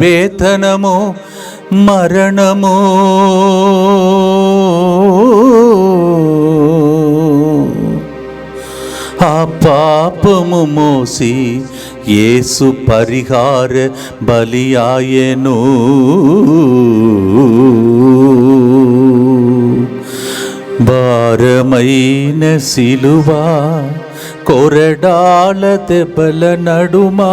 వేతనము మరణము ఆ పాపము మోసి యేసు పరిహార బలియాయెను భారమైన సిలువా కొరడాల దెబ్బల నడుమా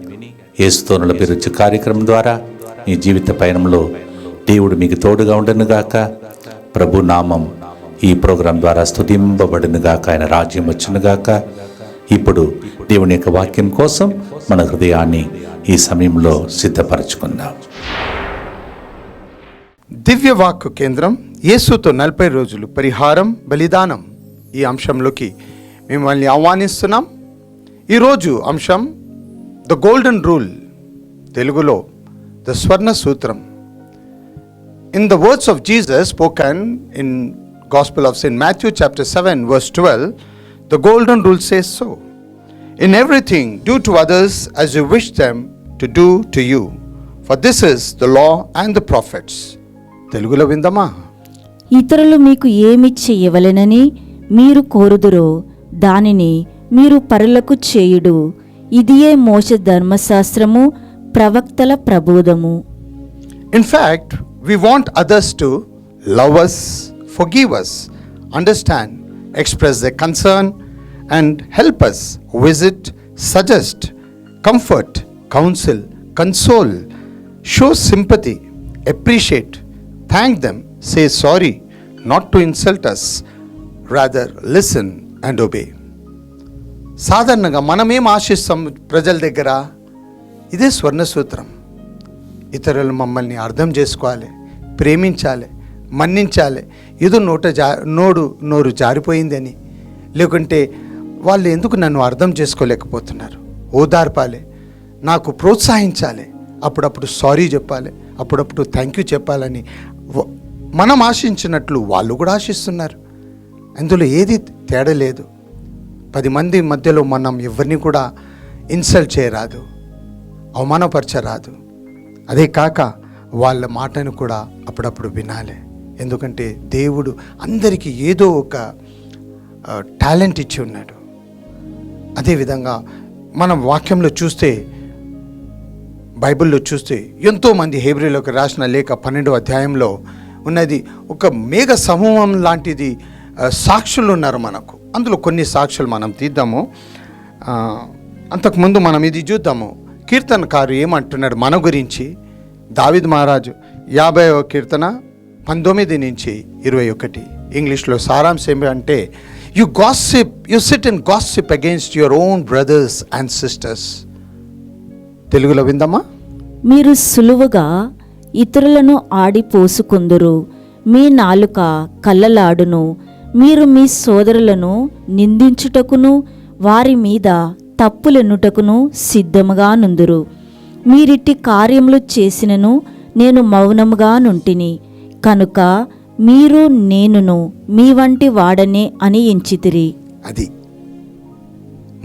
ఏసుతోనుల నలభిరుచు కార్యక్రమం ద్వారా మీ జీవిత పయనంలో దేవుడు మీకు తోడుగా ఉండనుగాక ప్రభు నామం ఈ ప్రోగ్రాం ద్వారా స్థుతింపబడినగాక ఆయన రాజ్యం వచ్చినగాక ఇప్పుడు దేవుని యొక్క వాక్యం కోసం మన హృదయాన్ని ఈ సమయంలో సిద్ధపరచుకుందాం. దివ్యవాక్కు కేంద్రం యేసుతో నలభై రోజులు పరిహారం బలిదానం ఈ అంశంలోకి మిమ్మల్ని ఆహ్వానిస్తున్నాం. ఈరోజు అంశం ద గోల్డెన్ రూల్ తెలుగులో ద స్వర్ణ సూత్రం in the words of Jesus spoken in gospel of saint Matthew chapter seven verse twelve the golden rule says so in everything do to others as you wish them to do to you for this is the law and the prophets తెలుగులో విందమా? ఇతరులు మీకు ఏమి చేయవలెనని మీరు కోరుదురో దానిని మీరు పరులకు చేయుడు. ఇదియే మోస ధర్మశాస్త్రము ప్రవక్తల ప్రబోధము In fact, we want others to love us, forgive us, understand, express their concern, and help us visit, suggest, comfort, counsel, console, show sympathy, appreciate, thank them, say sorry, not to insult us, rather listen and obey. సాధారణంగా మనమేం ఆశిస్తాం ప్రజల దగ్గర? ఇదే స్వర్ణ సూత్రం ఇతరులు మమ్మల్ని అర్థం చేసుకోవాలి ప్రేమించాలి మన్నించాలి. ఏదో నోట జా నోడు నోరు జారిపోయిందని. లేకుంటే వాళ్ళు ఎందుకు నన్ను అర్థం చేసుకోలేకపోతున్నారు? ఓదార్పాలి నాకు ప్రోత్సహించాలి. అప్పుడప్పుడు సారీ చెప్పాలి అప్పుడప్పుడు థ్యాంక్ యూ చెప్పాలని వ- మనం ఆశించినట్లు వాళ్ళు కూడా ఆశిస్తున్నారు. అందులో ఏది తేడా లేదు. పది మంది మధ్యలో మనం ఎవరిని కూడా ఇన్సల్ట్ చేయరాదు అవమానపరచరాదు. అదే కాక వాళ్ళ మాటను కూడా అప్పుడప్పుడు వినాలి. ఎందుకంటే దేవుడు అందరికీ ఏదో ఒక టాలెంట్ ఇచ్చి ఉన్నాడు. అదేవిధంగా మనం వాక్యంలో చూస్తే బైబిల్లో చూస్తే ఎంతోమంది హేబ్రిలోకి రాసిన లేఖ పన్నెండో అధ్యాయంలో ఉన్నది ఒక మేఘ సమూహం లాంటిది సాక్షులు ఉన్నారు మనకు. అందులో కొన్ని సాక్షులు మనం తీద్దాము. అంతకుముందు మనం ఇది చూద్దాము. కీర్తనకారు ఏమంటున్నాడు మన గురించి? దావిద్ మహారాజు యాభై కీర్తన పంతొమ్మిది నుంచి ఇరవై ఒకటి. ఇంగ్లీష్లో సారాంశం అంటే you gossip you sit in gossip against your own brothers and sisters తెలుగులో విందమ్మా మీరు సులువుగా ఇతరులను ఆడిపోసుకుందురు మీ నాలుక కళ్ళలాడును. మీరు మీ సోదరులను నిందించుటకును వారి మీద తప్పులెన్నుటకును సిద్ధముగా నుందురు. మీరిట్టి కార్యములు చేసినను నేను మౌనముగా నుంటిని. కనుక మీరు నేనును మీ వంటి వాడనే అని ఎంచితిరి. అది.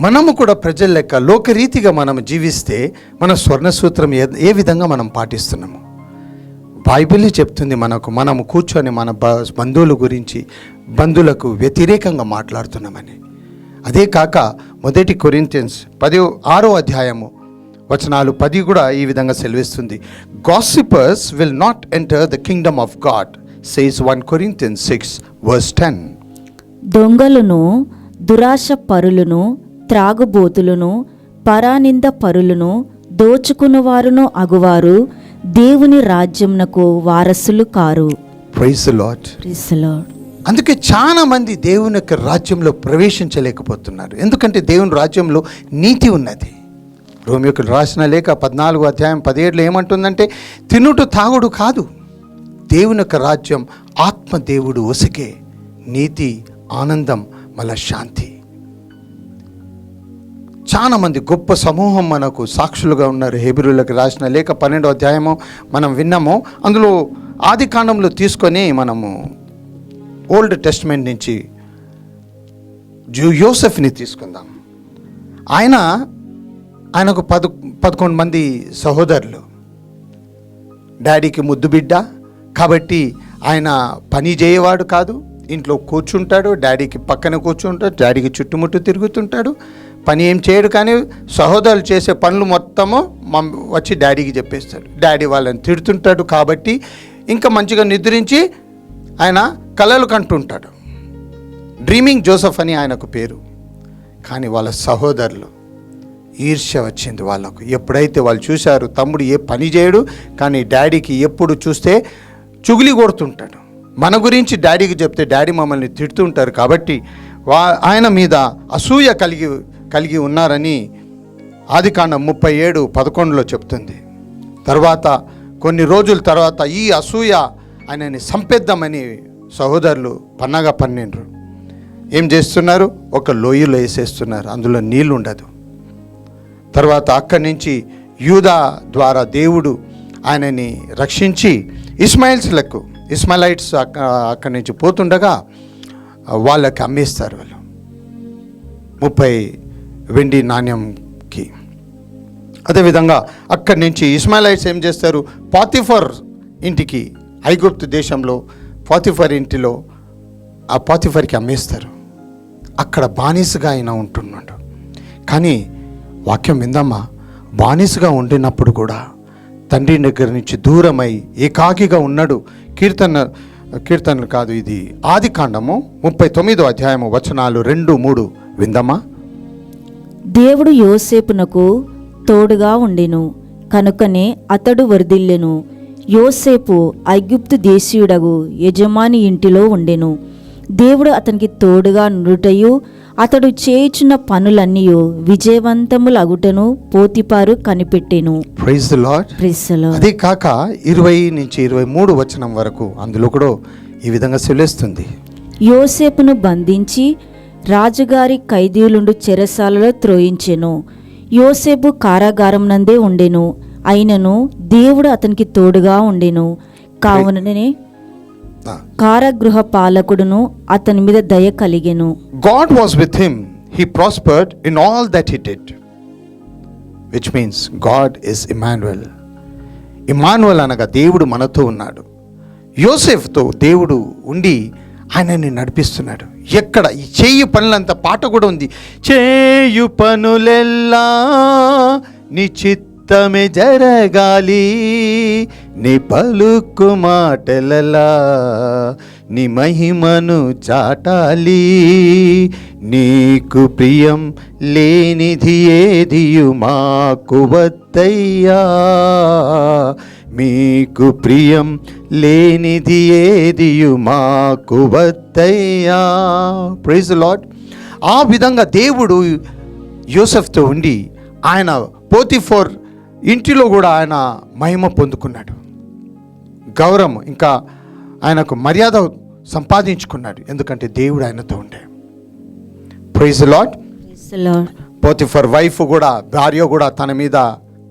మనము కూడా ప్రజల లెక్క లోకరీతిగా మనం జీవిస్తే మన స్వర్ణ సూత్రం ఏ విధంగా మనం పాటిస్తున్నాము? బైబిల్ చెప్తుంది మనకు మనము కూర్చొని మన బ- బంధువుల గురించి బంధువులకు వ్యతిరేకంగా మాట్లాడుతున్నామని. అదే కాక మొదటి కొరింతియన్స్ పది ఆరో అధ్యాయము వచనాలు పది కూడా ఈ విధంగా సెలవిస్తుంది. Gossipers will not enter the kingdom of God says one Corinthians six verse ten దొంగలను దురాశ పరులను త్రాగుబోతులను పరానింద పరులను దోచుకున్నవారును అగువారు దేవుని రాజ్యంనకు వారసులు కారు. Praise lot. అందుకే చాలా మంది దేవుని యొక్క రాజ్యంలో ప్రవేశించలేకపోతున్నారు. ఎందుకంటే దేవుని రాజ్యంలో నీతి ఉన్నది. రోమియోకు రాసిన లేఖ పద్నాలుగు అధ్యాయం పదిహేడులో ఏమంటుందంటే తినుట తాగుడు కాదు. దేవుని యొక్క రాజ్యం ఆత్మ దేవుడు ఒసికే. నీతి ఆనందం మళ్ళా శాంతి. చాలామంది గొప్ప సమూహం మనకు సాక్షులుగా ఉన్నారు. హెబిరులకు రాసిన లేఖ పన్నెండో అధ్యాయము మనం విన్నాము. అందులో ఆది కాండంలో తీసుకొని మనము ఓల్డ్ టెస్ట్మెంట్ నుంచి జూ యోసెఫ్ని తీసుకుందాం. ఆయన ఆయనకు పద పదకొండు మంది సహోదరులు. డాడీకి ముద్దు బిడ్డ కాబట్టి ఆయన పని చేయవాడు కాదు. ఇంట్లో కూర్చుంటాడు డాడీకి పక్కన కూర్చుంటాడు డాడీకి చుట్టుముట్టు తిరుగుతుంటాడు. పని ఏం చేయడు కానీ సహోదరులు చేసే పనులు మొత్తము మమ్ వచ్చి డాడీకి చెప్పేస్తాడు. డాడీ వాళ్ళని తిడుతుంటాడు కాబట్టి ఇంకా మంచిగా నిద్రించి ఆయన కలలు కంటుంటాడు. డ్రీమింగ్ జోసఫ్ అని ఆయనకు పేరు. కానీ వాళ్ళ సహోదరులు ఈర్ష్య వచ్చింది వాళ్ళకు. ఎప్పుడైతే వాళ్ళు చూశారు తమ్ముడు ఏ పని చేయడు కానీ డాడీకి ఎప్పుడు చూస్తే చుగిలి కొడుతుంటాడు. మన గురించి డాడీకి చెప్తే డాడీ మమ్మల్ని తిడుతుంటారు కాబట్టి వా ఆయన మీద అసూయ కలిగి కలిగి ఉన్నారని ఆదికాండం ముప్పై ఏడు పదకొండులో చెప్తుంది. తర్వాత కొన్ని రోజుల తర్వాత ఈ అసూయ ఆయనని సంపేద్దామని సహోదరులు పన్నగా పన్నెండు ఏం చేస్తున్నారు? ఒక లోయలో వేసేస్తున్నారు. అందులో నీళ్ళు ఉండదు. తర్వాత అక్కడి నుంచి యూదా ద్వారా దేవుడు ఆయనని రక్షించి ఇస్మాయిల్స్లకు ఇస్మాయిలైట్స్ అక్క అక్కడి నుంచి పోతుండగా వాళ్ళకి అమ్మేస్తారు వాళ్ళు. ముప్పై వెండి నాణ్యంకి. అదేవిధంగా అక్కడి నుంచి ఇస్మాయిలైట్స్ ఏం చేస్తారు? పాతిఫర్ ఇంటికి ఐగుప్తు దేశంలో పాతిఫర్ ఇంటిలో ఆ పాతిఫర్కి అమ్మేస్తారు. అక్కడ బానిసగా ఆయన ఉంటున్నాడు. కానీ వాక్యం విందమ్మా బానిసగా ఉండినప్పుడు కూడా తండ్రి దగ్గర నుంచి దూరమై ఏకాకిగా ఉన్నాడు. కీర్తన కీర్తనలు కాదు ఇది ఆది కాండము ముప్పై తొమ్మిదో అధ్యాయము వచనాలు రెండు మూడు విందమ్మా దేవుడు యోసేపునకు తోడుగా ఉండెను కనుకనే అతడు వర్ధిల్లెను యోసేపు ఐగుప్తు దేశీయుడగు యజమాని ఇంటిలో ఉండెను. దేవుడు అతనికి తోడుగా నుటయు అతడు చేయుచున్న పనులన్నీ విజయవంతములగుటను పోతిపారు కనిపెట్టెను. ప్రైజ్ లార్డ్ అదే కాక ఇరవై నుంచి ఇరవై మూడు వచనం వరకు అందులో కూడా ఈ విధంగా సెలవుస్తుంది యోసేపును బంధించి రాజుగారి ఖైదీలుండు చెరసాలలో త్రోయించెను యోసేపు కారాగారం నందే ఉండెను అయినను దేవుడు అతనికి తోడుగా ఉండెను కావుననే. కారాగృహ పాలకుడును అతని మీద దయ కలిగెను God was with him. He prospered in all that he did. Which means God is Emmanuel. ఇమానువల్ అనగా దేవుడు మనతో ఉన్నాడు యోసెఫ్తో దేవుడు ఉండి ఆయనని నడిపిస్తున్నాడు. ఎక్కడ? ఈ చేయు పనులంత పాట కూడా ఉంది. చేయు పనులెల్లా నీ చిత్తమే జరగాలి. నీ పలుకు మాటలలా నీ మహిమను చాటాలి. నీకు ప్రియం లేనిది ఏదియు మాకు వద్దయ్యా. మీకు ప్రియం లేనిది ఏదియు మాకు వద్దయ్యా. ప్రైజ్ లాడ్ ఆ విధంగా దేవుడు యోసెఫ్తో ఉండి ఆయన పోతిఫోర్ ఇంటిలో కూడా ఆయన మహిమ పొందుకున్నాడు. గౌరవం ఇంకా ఆయనకు మర్యాద సంపాదించుకున్నాడు. ఎందుకంటే దేవుడు ఆయనతో ఉండే. Praise lord. పోతిఫర్ వైఫ్ కూడా భార్య కూడా తన మీద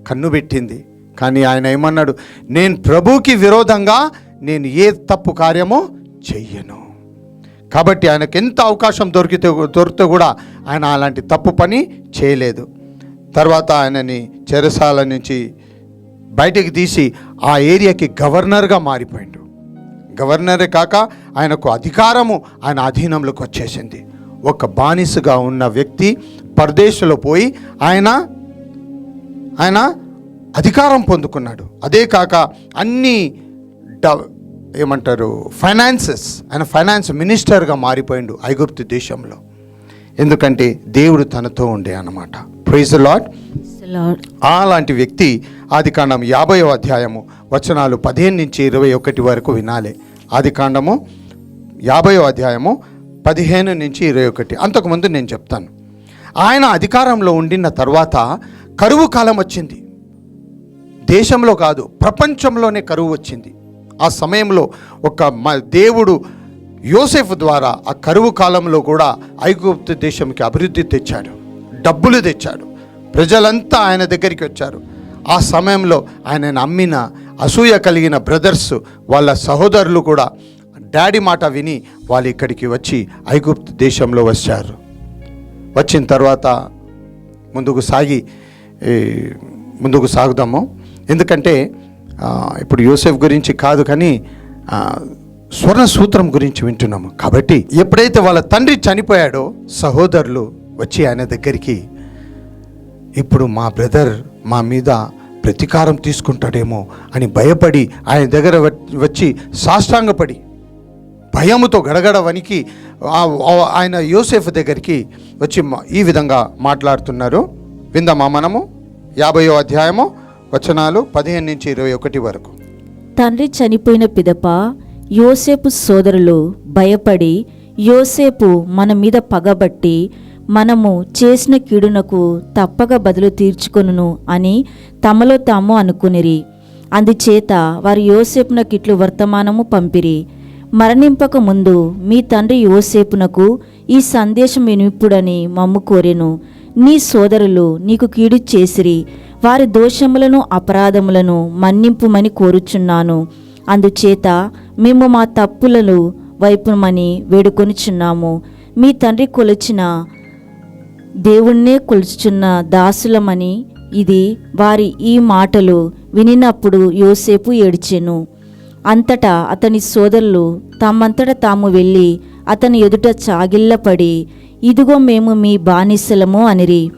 కన్ను పెట్టింది. కానీ ఆయన ఏమన్నాడు? నేను ప్రభుకి విరోధంగా నేను ఏ తప్పు కార్యమో చెయ్యను. కాబట్టి ఆయనకు ఎంత అవకాశం దొరికితే దొరికితే కూడా ఆయన అలాంటి తప్పు పని చేయలేదు. తర్వాత ఆయనని చెరసాల నుంచి బయటికి తీసి ఆ ఏరియాకి గవర్నర్గా మారిపోయిండు. గవర్నరే కాక ఆయనకు అధికారము ఆయన అధీనంలోకి వచ్చేసింది. ఒక బానిసగా ఉన్న వ్యక్తి పరదేశంలో పోయి ఆయన ఆయన అధికారం పొందుకున్నాడు. అదే కాక అన్ని డ ఏమంటారు ఫైనాన్సెస్ ఆయన ఫైనాన్స్ మినిస్టర్గా మారిపోయిండు ఐగుప్తు దేశంలో. ఎందుకంటే దేవుడు తనతో ఉండే అన్నమాట. Praise Lord. అలాంటి వ్యక్తి ఆది కాండం యాభైవ అధ్యాయము వచనాలు పదిహేను నుంచి ఇరవై ఒకటి వరకు వినాలి. ఆది కాండము యాభైవ అధ్యాయము పదిహేను నుంచి ఇరవై ఒకటి. అంతకుముందు నేను చెప్తాను. ఆయన అధికారంలో ఉండిన తర్వాత కరువు కాలం వచ్చింది. దేశంలో కాదు ప్రపంచంలోనే కరువు వచ్చింది. ఆ సమయంలో ఒక మ దేవుడు యోసెఫ్ ద్వారా ఆ కరువు కాలంలో కూడా ఐగుప్తు దేశంకి అభివృద్ధి తెచ్చాడు డబ్బులు తెచ్చాడు. ప్రజలంతా ఆయన దగ్గరికి వచ్చారు. ఆ సమయంలో ఆయనను అమ్మిన అసూయ కలిగిన బ్రదర్స్ వాళ్ళ సహోదరులు కూడా డాడీ మాట విని వాళ్ళు ఇక్కడికి వచ్చి ఐగుప్తు దేశంలో వచ్చారు. వచ్చిన తర్వాత ముందుకు సాగి ముందుకు సాగుదాము. ఎందుకంటే ఇప్పుడు యూసెఫ్ గురించి కాదు కానీ స్వర్ణ సూత్రం గురించి వింటున్నాము. కాబట్టి ఎప్పుడైతే వాళ్ళ తండ్రి చనిపోయాడో సహోదరులు వచ్చి ఆయన దగ్గరికి ఇప్పుడు మా బ్రదర్ మా మీద ప్రతీకారం తీసుకుంటాడేమో అని భయపడి ఆయన దగ్గర వచ్చి సాష్టాంగపడి భయముతో గడగడ వణికి ఆయన యోసేఫ్ దగ్గరికి వచ్చి ఈ విధంగా మాట్లాడుతున్నారు. విందామా మనము? యాభయో అధ్యాయము వచనాలు పదిహేను నుంచి ఇరవై ఒకటి వరకు. తండ్రి చనిపోయిన పిదప యోసేపు సోదరులు భయపడి యోసేపు మన మీద పగబట్టి మనము చేసిన కీడునకు తప్పక బదులు తీర్చుకొనును అని తమలో తాము అనుకునిరి. అందుచేత వారు యోసేపునకిట్లు వర్తమానము పంపిరి. మరణింపక ముందు మీ తండ్రి యోసేపునకు ఈ సందేశం వినిప్పుడని మమ్ము కోరెను. నీ సోదరులు నీకు కీడు చేసిరి. వారి దోషములను అపరాధములను మన్నింపుమని కోరుచున్నాను. అందుచేత మేము మా తప్పులను వైపుమని వేడుకొనిచున్నాము. మీ తండ్రి కొలిచిన దేవుణ్ణే కొలుచుచున్న దాసులమని ఇది వారి ఈ మాటలు వినినప్పుడు యోసేపు ఏడ్చెను. అంతటా అతని సోదరులు తమంతట తాము వెళ్ళి అతని ఎదుట చాగిల్లపడి ఇదిగో మేము మీ బానిసలము అనిరి.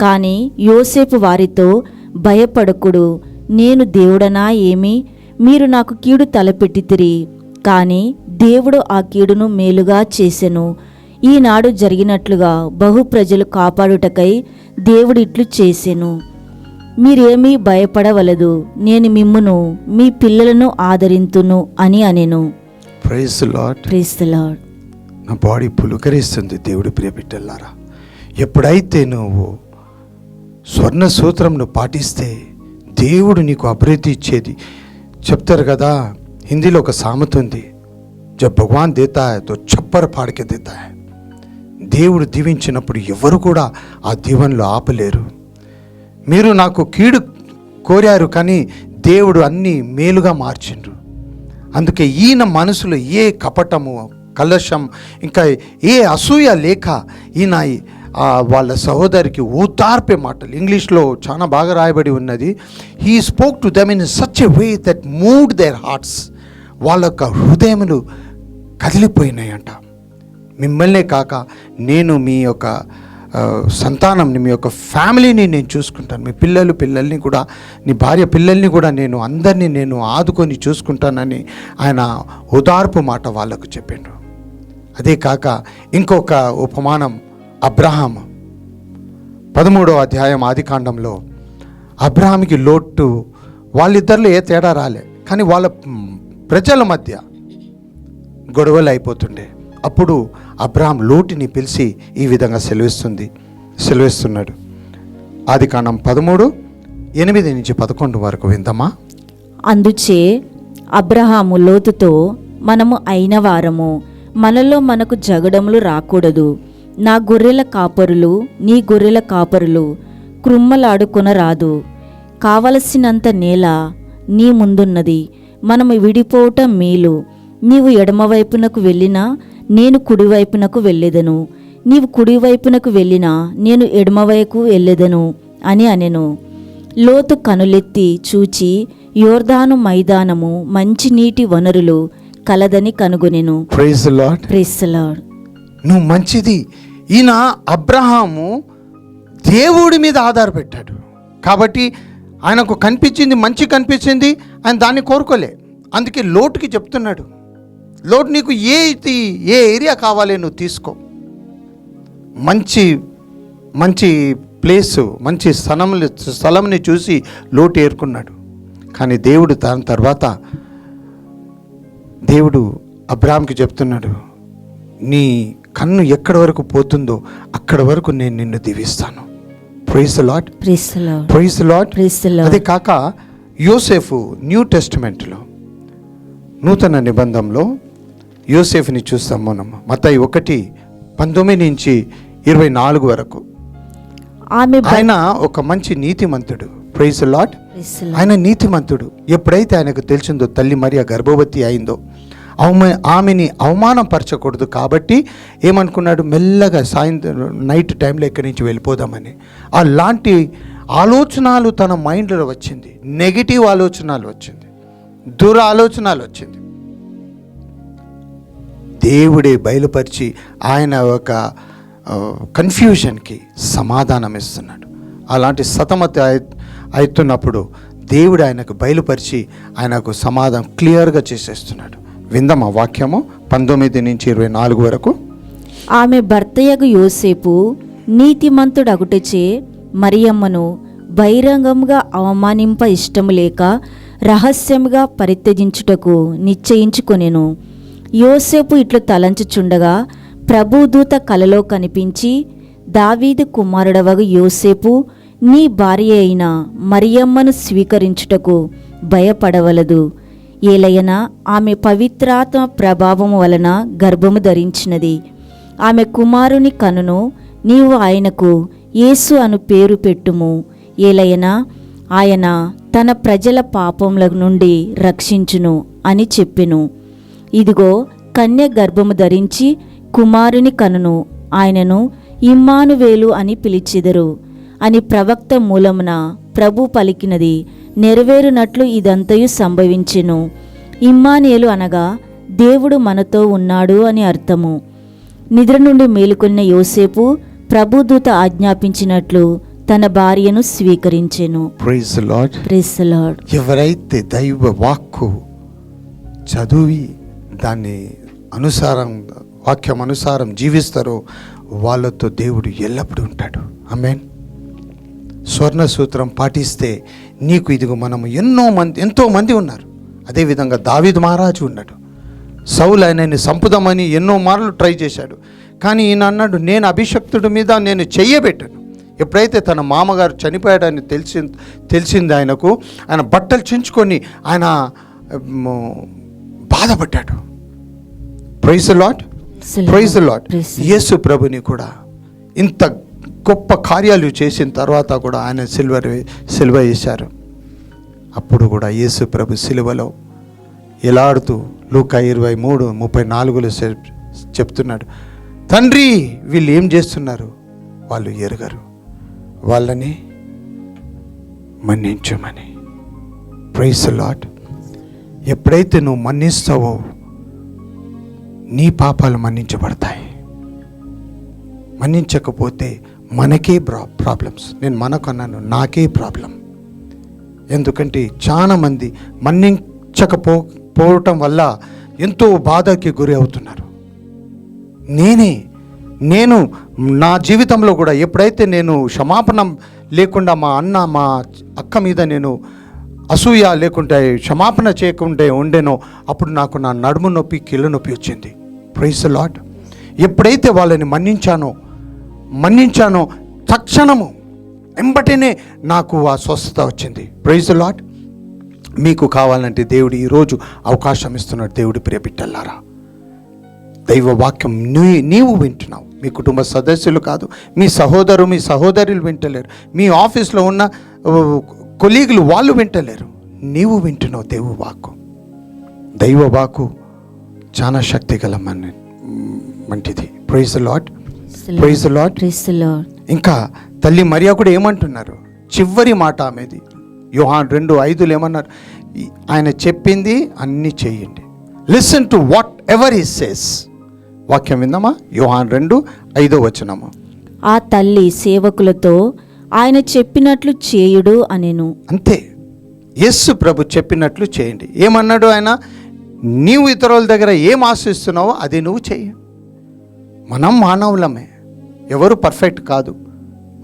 కానీ యోసేపు వారితో భయపడకుడు నేను దేవుడనా ఏమి? మీరు నాకు కీడు తలపెట్టితిరి. కానీ దేవుడు ఆ కీడును మేలుగా చేసెను. ఈనాడు జరిగినట్లుగా బహు ప్రజలు కాపాడుటకై దేవుడు ఇట్లు చేసెను. మీరేమీ భయపడవలదు. నేను మిమ్మును మీ పిల్లలను ఆదరింతును అని అనెను. ప్రైజ్ లాట్ ప్రైస్ లార్డ్ నా బాడీ పులుకరిస్తుంది దేవుడి ప్రియబిడ్డలారా ఎప్పుడైతే నువ్వు స్వర్ణ సూత్రంను పాటిస్తే దేవుడు నీకు అభివృద్ధి ఇచ్చేది. చెప్తారు కదా హిందీలో ఒక సామెత ఉంది. జబ్ భగవాన్ దేతా తో చప్పర పాడికే దేతా దేవుడు దీవించినప్పుడు ఎవరు కూడా ఆ దీవెనలు ఆపలేరు. మీరు నాకు కీడు కోరారు కానీ దేవుడు అన్నీ మేలుగా మార్చిండ్రు. అందుకే ఈయన మనసులో ఏ కపటము కలశం ఇంకా ఏ అసూయ లేక ఈయన వాళ్ళ సహోదరికి ఊతార్పే మాటలు. ఇంగ్లీష్లో చాలా బాగా రాయబడి ఉన్నది. He spoke to them in such a way that moved their hearts వాళ్ళ యొక్క హృదయములు కదిలిపోయినాయంట. మిమ్మల్నే కాక నేను మీ యొక్క సంతానంని మీ యొక్క ఫ్యామిలీని నేను చూసుకుంటాను. మీ పిల్లలు పిల్లల్ని కూడా నీ భార్య పిల్లల్ని కూడా నేను అందరినీ నేను ఆదుకొని చూసుకుంటానని ఆయన ఉదార్పు మాట వాళ్ళకు చెప్పిండ్రు అదే కాక ఇంకొక ఉపమానం అబ్రహాం పదమూడో అధ్యాయం ఆదికాండంలో అబ్రహాంకి లోటు వాళ్ళిద్దరిలో ఏ తేడా రాలే కానీ వాళ్ళ ప్రజల మధ్య గొడవలు అయిపోతుండే. అప్పుడు అబ్రహాం లోటుని పిలిచి ఈ విధంగా సెలవిస్తుంది సెలవిస్తున్నాడు. ఆది కాండం పదమూడు ఎనిమిది నుంచి పదకొండు వరకు విందమ్మా అందుచే అబ్రహాము లోతుతో మనము అయిన వారము మనలో మనకు జగడములు రాకూడదు. నా గొర్రెల కాపరులు నీ గొర్రెల కాపరులు కృమ్మలాడుకొనరాదు కావలసినంత నేల నీ ముందున్నది. మనము విడిపోవటం మేలు. నీవు ఎడమవైపునకు వెళ్ళినా నేను కుడివైపునకు వెళ్ళేదను. నీవు కుడివైపునకు వెళ్ళినా నేను ఎడమవైపు వెళ్ళేదను అని అనెను. లోతు కనులెత్తి చూచి యోర్ధాను మైదానము మంచి నీటి వనరులు కలదని కనుగొనెను. ప్రైజ్ లాడ్ ప్రెస్సలాడ్ నువ్వు మంచిది. ఈయన అబ్రహాము దేవుడి మీద ఆధారపెట్టాడు. కాబట్టి ఆయనకు కనిపించింది మంచి కనిపించింది ఆయన దాన్ని కోరుకోలే. అందుకే లోటుకి చెప్తున్నాడు. లోటు నీకు ఏ ఏ ఏరియా కావాలి నువ్వు తీసుకో. మంచి మంచి ప్లేసు మంచి స్థలములు స్థలంని చూసి లోటు ఏరుకున్నాడు. కానీ దేవుడు దాని తర్వాత దేవుడు అబ్రాహాంకి చెప్తున్నాడు నీ కన్ను ఎక్కడి వరకు పోతుందో అక్కడ వరకు నేను నిన్ను దీవిస్తాను. ప్రైజ్ లాట్ ప్రైజ్ లాట్ అదే కాక యోసేఫు న్యూ టెస్టిమెంట్లో నూతన నిబంధనలో యోసేఫ్ని చూస్తాం మనం. మతాయి ఒకటి పంతొమ్మిది నుంచి ఇరవై నాలుగు వరకు. ఆమె ఆయన ఒక మంచి నీతిమంతుడు. Praise Lord. ఆయన నీతిమంతుడు. ఎప్పుడైతే ఆయనకు తెలిసిందో తల్లి మరియ గర్భవతి అయిందో అవమ ఆమెని అవమానపరచకూడదు కాబట్టి ఏమనుకున్నాడు? మెల్లగా సాయంత్రం నైట్ టైంలో ఇక్కడి నుంచి వెళ్ళిపోదామని. అలాంటి ఆలోచనలు తన మైండ్లో వచ్చింది. నెగిటివ్ ఆలోచనలు వచ్చింది. దుర ఆలోచనలు వచ్చింది. దేవుడే బయలుపరిచి ఆయన ఒక ఆ, కన్ఫ్యూజన్కి సమాధానం ఇస్తున్నాడు. అలాంటి సతమతి అవుతున్నప్పుడు దేవుడు ఆయనకు బయలుపరిచి ఆయనకు సమాధానం క్లియర్గా చేసేస్తున్నాడు. విందమా వాక్యము పంతొమ్మిది నుంచి ఇరవై నాలుగు వరకు? ఆమె భర్తయగు యోసేపు నీతిమంతుడగుటచే మరియమ్మను బహిరంగంగా అవమానింప ఇష్టము లేక రహస్యముగా పరిత్యజించుటకు నిశ్చయించుకొనెను. యోసేపు ఇట్లు తలంచుచుండగా ప్రభుదూత కలలో కనిపించి దావీదు కుమారుడవగు యోసేపు నీ భార్య అయిన మరియమ్మను స్వీకరించుటకు భయపడవలదు. ఏలయన ఆమె పవిత్రాత్మ ప్రభావము వలన గర్భము ధరించినది. ఆమె కుమారుని కనును నీవు ఆయనకు యేసు అను పేరు పెట్టుము. ఏలయన ఆయన తన ప్రజల పాపముల నుండి రక్షించును అని చెప్పెను. ఇదిగో కన్య గర్భము ధరించి కుమారుని కనును ఆయనను ఇమ్మానువేలు అని పిలిచెదరు. అని ప్రవక్త మూలమున ప్రభు పలికినది నెరవేరునట్లు ఇదంతయు సంభవించెను. ఇమ్మానియలు అనగా దేవుడు మనతో ఉన్నాడు అని అర్థము. నిద్ర నుండి మేలుకొన్న యోసేపు ప్రభుదూత ఆజ్ఞాపించినట్లు తన భార్యను స్వీకరించెను. ఎవరైతే దైవ వాక్కు చదివి దాన్ని అనుసారం వాక్యం అనుసారం జీవిస్తారో వాళ్ళతో దేవుడు ఎల్లప్పుడూ ఉంటాడు. ఆమెన్ స్వర్ణ సూత్రం పాటిస్తే నీకు ఇదిగో మనము ఎన్నో మంది ఎంతో మంది ఉన్నారు. అదేవిధంగా దావీద్ మహారాజు ఉన్నాడు. సౌలు ఆయనని సంపుదామని ఎన్నో మార్లు ట్రై చేశాడు. కానీ ఈయన అన్నాడు నేను అభిషక్తుడి మీద నేను చెయ్యబెట్టాను. ఎప్పుడైతే తన మామగారు చనిపోయాడని తెలిసి తెలిసింది ఆయనకు ఆయన బట్టలు చించుకొని ఆయన బాధపడ్డాడు. ప్రైజ్ లాట్ ప్రైజ్ the యేసు ప్రభుని కూడా ఇంత గొప్ప కార్యాలు చేసిన తర్వాత కూడా ఆయన సిల్వ సిల్వ వేశారు అప్పుడు కూడా యేసు ప్రభు సిలువలో ఎలాడుతూ లూకా ఇరవై మూడు ముప్పై నాలుగులో చెప్తున్నాడు తండ్రి వీళ్ళు ఏం చేస్తున్నారు? వాళ్ళు ఎరగరు. వాళ్ళని మన్నించమని. ప్రైస్ లాట్ ఎప్పుడైతే నువ్వు మన్నిస్తావో నీ పాపాలు మన్నించబడతాయి. మన్నించకపోతే మనకే ప్రా ప్రాబ్లమ్స్ నేను మనకన్నాను నాకే ప్రాబ్లం ఎందుకంటే చాలామంది మన్నించకపో పోవటం వల్ల ఎంతో బాధకి గురి అవుతున్నారు. నేనే నేను నా జీవితంలో కూడా ఎప్పుడైతే నేను క్షమాపణ లేకుండా మా అన్న మా అక్క మీద నేను అసూయ లేకుంటే క్షమాపణ చేయకుంటే ఉండేనో అప్పుడు నాకు నా నడుము నొప్పి కీళ్ళ నొప్పి వచ్చింది. ప్రైస్ లాట్ ఎప్పుడైతే వాళ్ళని మన్నించానో మన్నించానో. తక్షణము ఎంబటినే నాకు ఆ స్వస్థత వచ్చింది. ప్రైజ్ లాట్ మీకు కావాలంటే దేవుడు ఈరోజు అవకాశం ఇస్తున్నాడు. దేవుడి ప్రియబిట్టల్లారా దైవ వాక్యం నీ నీవు వింటున్నావు. మీ కుటుంబ సదస్సులు కాదు మీ సహోదరు మీ సహోదరులు వింటలేరు. మీ ఆఫీస్లో ఉన్న కొలీగులు వాళ్ళు వింటలేరు. నీవు వింటున్నావు దేవు వాక్కు దైవ వాకు చాలా శక్తి గల మన మంటిది ప్రైజ్ లాట్ ప్రైజ్ Lord. ఇంకా తల్లి మరియా కూడా ఏమంటున్నారు? చివరి మాట ఆమెది. యోహాన్ రెండు ఐదులు ఏమన్నారు? ఆయన చెప్పింది అన్నీ చేయండి. Listen to whatever he says వాక్యం విందామా? యోహాన్ రెండు ఐదో వచనము. ఆ తల్లి సేవకులతో ఆయన చెప్పినట్లు చేయుడు అనెను. అంతే. యస్సు ప్రభు చెప్పినట్లు చేయండి. ఏమన్నాడు ఆయన? నీవు ఇతరుల దగ్గర ఏం ఆశిస్తున్నావో అది నువ్వు చెయ్యి మనం మానవులమే. ఎవరు పర్ఫెక్ట్ కాదు.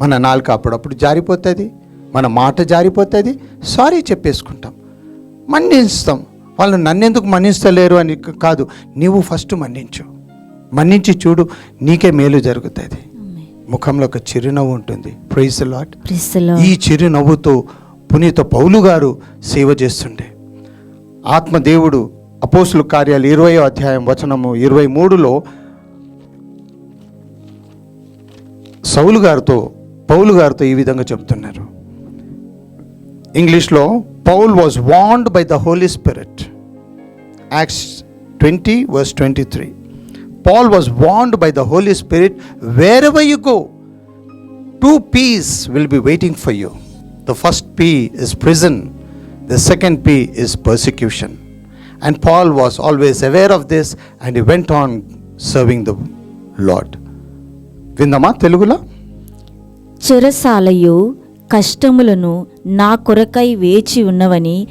మన నాలుక అప్పుడప్పుడు జారిపోతుంది మన మాట జారిపోతుంది సారీ చెప్పేసుకుంటాం. మన్నిస్తాం. వాళ్ళు నన్నెందుకు మన్నిస్తలేరు అని కాదు నీవు ఫస్ట్ మన్నించు. మన్నించి చూడు నీకే మేలు జరుగుతుంది. ముఖంలో ఒక చిరునవ్వు ఉంటుంది. Praise Lord. ఈ చిరునవ్వుతో పునీత పౌలు గారు సేవ చేస్తుండే. ఆత్మదేవుడు అపోసుల కార్యాలు ఇరవయో అధ్యాయం వచనము ఇరవై మూడులో సౌలు గారితో పౌలు గారితో ఈ విధంగా చెప్తున్నారు ఇంగ్లీష్లో Paul was warned by the Holy Spirit Acts twenty verse twenty three Paul was warned by the Holy Spirit wherever you go two P's will be waiting for you. The first P is prison, the second P is persecution. And Paul was always aware of this and he went on serving the Lord. విందమా తెలుగులో? చెరసాలయు కష్టములను నా కొరకై వేచి ఉన్నవని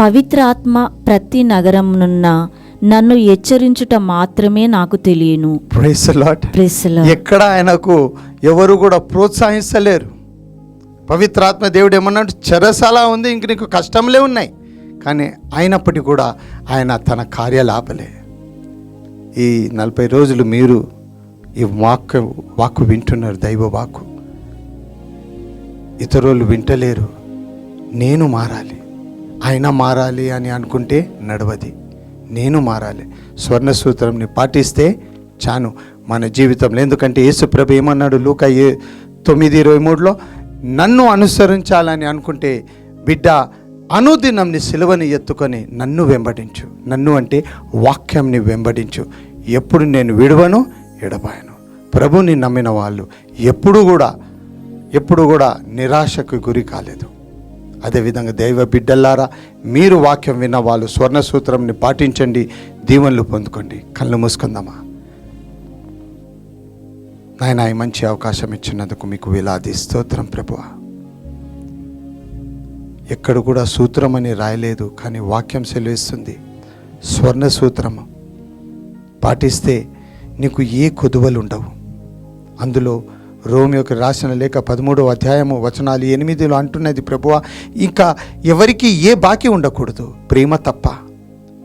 పవిత్రాత్మ ప్రతి నగరమునున్న నన్ను హెచ్చరించుట మాత్రమే నాకు తెలియను. ఎక్కడ ఆయనకు ఎవరు కూడా ప్రోత్సహించలేరు. పవిత్రాత్మ దేవుడు ఏమన్నాడు? చెరసాల ఉంది ఇంక నీకు కష్టంలే ఉన్నాయి. కానీ అయినప్పటికీ కూడా ఆయన తన కార్యాలు ఆపలే ఈ నలభై రోజులు మీరు ఈ వాక్ వాక్కు వింటున్నారు దైవ వాక్కు. ఇతరులు వింటలేరు. నేను మారాలి. ఆయన మారాలి అని అనుకుంటే నడవది. నేను మారాలి. స్వర్ణ సూత్రంని పాటిస్తే చాను మన జీవితంలో. ఎందుకంటే యేసుప్రభు ఏమన్నాడు? లూక ఏ తొమ్మిది ఇరవై మూడులో నన్ను అనుసరించాలని అనుకుంటే బిడ్డ అనుదినంని సిలువని ఎత్తుకొని నన్ను వెంబడించు. నన్ను అంటే వాక్యంని వెంబడించు. ఎప్పుడు నేను విడవను ఎడబాయను. ప్రభుని నమ్మిన వాళ్ళు ఎప్పుడు కూడా ఎప్పుడు కూడా నిరాశకు గురి కాలేదు. అదేవిధంగా దైవ బిడ్డల్లారా మీరు వాక్యం విన్న వాళ్ళు స్వర్ణ సూత్రంని పాటించండి దీవెనలు పొందుకోండి. కళ్ళు మూసుకుందామా? నాయన ఈ మంచి అవకాశం ఇచ్చినందుకు మీకు వేలాది స్తోత్రం ప్రభు ఎక్కడ కూడా సూత్రం అని రాయలేదు కానీ వాక్యం సెలవిస్తుంది. స్వర్ణ సూత్రము పాటిస్తే నీకు ఏ కొదువలు ఉండవు. అందులో రోమ్ యొక్క రాసిన లేఖ పదమూడవ అధ్యాయము వచనాలు ఎనిమిదిలో అంటున్నది ప్రభువ ఇంకా ఎవరికి ఏ బాకీ ఉండకూడదు. ప్రేమ తప్ప.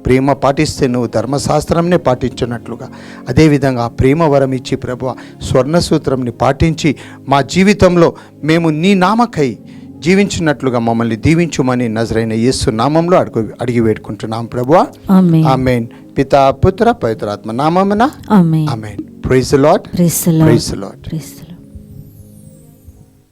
ప్రేమ పాటిస్తే నువ్వు ధర్మశాస్త్రంనే పాటించినట్లుగా. అదేవిధంగా ఆ ప్రేమ వరం ఇచ్చి ప్రభువ స్వర్ణ సూత్రంని పాటించి మా జీవితంలో మేము నీ నామకై జీవించినట్లుగా మమ్మల్ని దీవించుమని నజరైన యేసు నామంలో అడుగు అడిగి వేడుకుంటున్నాం ప్రభువా. ఆమె ఆమెన్. పితా పుత్ర పవిత్రాత్మ నామమున ఆమె amen praise praise praise Lord praise